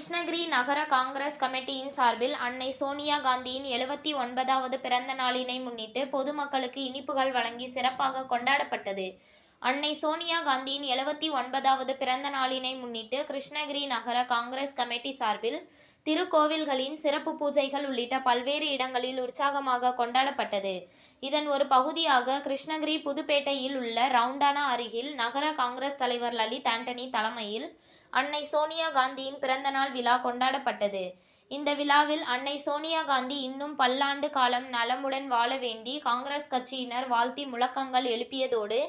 கிருஷ்ணகிரி நகர காங்கிரஸ் கமிட்டியின் சார்பில் அன்னை சோனியா காந்தியின் எழுபத்தி ஒன்பதாவது பிறந்த நாளினை முன்னிட்டு பொதுமக்களுக்கு இனிப்புகள் வழங்கி சிறப்பாக கொண்டாடப்பட்டது. அன்னை சோனியா காந்தியின் எழுபத்தி ஒன்பதாவது பிறந்த நாளினை முன்னிட்டு கிருஷ்ணகிரி நகர காங்கிரஸ் கமிட்டி சார்பில் திருக்கோவில்களின் சிறப்பு பூஜைகள் உள்ளிட்ட பல்வேறு இடங்களில் உற்சாகமாக கொண்டாடப்பட்டது. இதன் ஒரு பகுதியாக கிருஷ்ணகிரி புதுப்பேட்டையில் உள்ள ரவுண்டானா அருகில் நகர காங்கிரஸ் தலைவர் லலித் ஆண்டனி தலைமையில் அன்னை சோனியா காந்தியின் பிறந்தநாள் விழா கொண்டாடப்பட்டது. இந்த விழாவில் அன்னை சோனியா காந்தி இன்னும் பல்லாண்டு காலம் நலமுடன் வாழ வேண்டி காங்கிரஸ் கட்சியினர் வாழ்த்தி முழக்கங்கள் எழுப்பியதோடு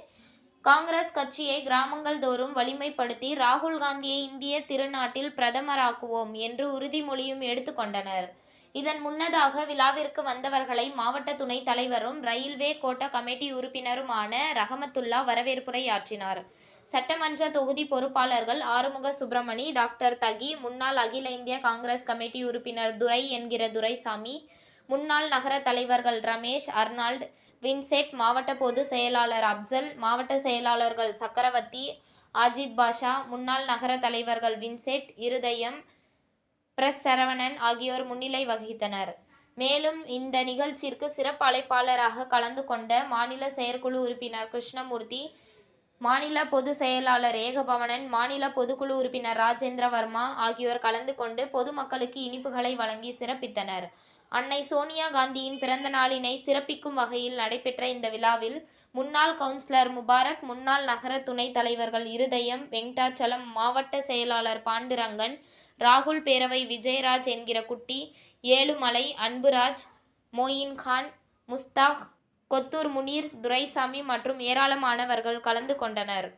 காங்கிரஸ் கட்சியை கிராமங்கள் தோறும் வலிமைப்படுத்தி ராகுல் காந்தியை இந்திய திருநாட்டில் பிரதமராக்குவோம் என்று உறுதிமொழியும் எடுத்துக்கொண்டனர் இதன் முன்னதாக விழாவிற்கு வந்தவர்களை மாவட்ட துணைத் தலைவரும் ரயில்வே கோட்ட கமிட்டி உறுப்பினருமான ரஹமத்துல்லா வரவேற்புரையாற்றினார் சட்டமன்ற தொகுதி பொறுப்பாளர்கள் ஆறுமுக சுப்பிரமணி டாக்டர் தகி முன்னாள் அகில இந்திய காங்கிரஸ் கமிட்டி உறுப்பினர் துரை என்கிற துரைசாமி முன்னாள் நகர தலைவர்கள் ரமேஷ் அர்னால்ட் வின்செட் மாவட்ட பொது செயலாளர் அப்சல் மாவட்ட செயலாளர்கள் சக்கரவர்த்தி ஆஜித் பாஷா முன்னாள் நகர தலைவர்கள் வின்செட் இருதயம் பிரஸ் சரவணன் ஆகியோர் முன்னிலை வகித்தனர். மேலும் இந்த நிகழ்ச்சிற்கு சிறப்பு அழைப்பாளராக கலந்து கொண்ட மாநில செயற்குழு உறுப்பினர் கிருஷ்ணமூர்த்தி மாநில பொது செயலாளர் ஏகபவனன் மாநில பொதுக்குழு உறுப்பினர் ராஜேந்திர வர்மா ஆகியோர் கலந்து கொண்டு பொதுமக்களுக்கு இனிப்புகளை வழங்கி சிறப்பித்தனர். அன்னை சோனியா காந்தியின் பிறந்த நாளினை சிறப்பிக்கும் வகையில் நடைபெற்ற இந்த விழாவில் முன்னாள் கவுன்சிலர் முபாரக் முன்னாள் நகர துணைத் தலைவர்கள் இருதயம் வெங்கடாச்சலம் மாவட்ட செயலாளர் பாண்டுரங்கன் ராகுல் பேரவை விஜயராஜ் என்கிற குட்டி ஏழுமலை அன்புராஜ் மொயின் கான் முஸ்தாக் கொத்தூர் முனீர் துரைசாமி மற்றும் ஏராளமானவர்கள் கலந்து கொண்டனர்.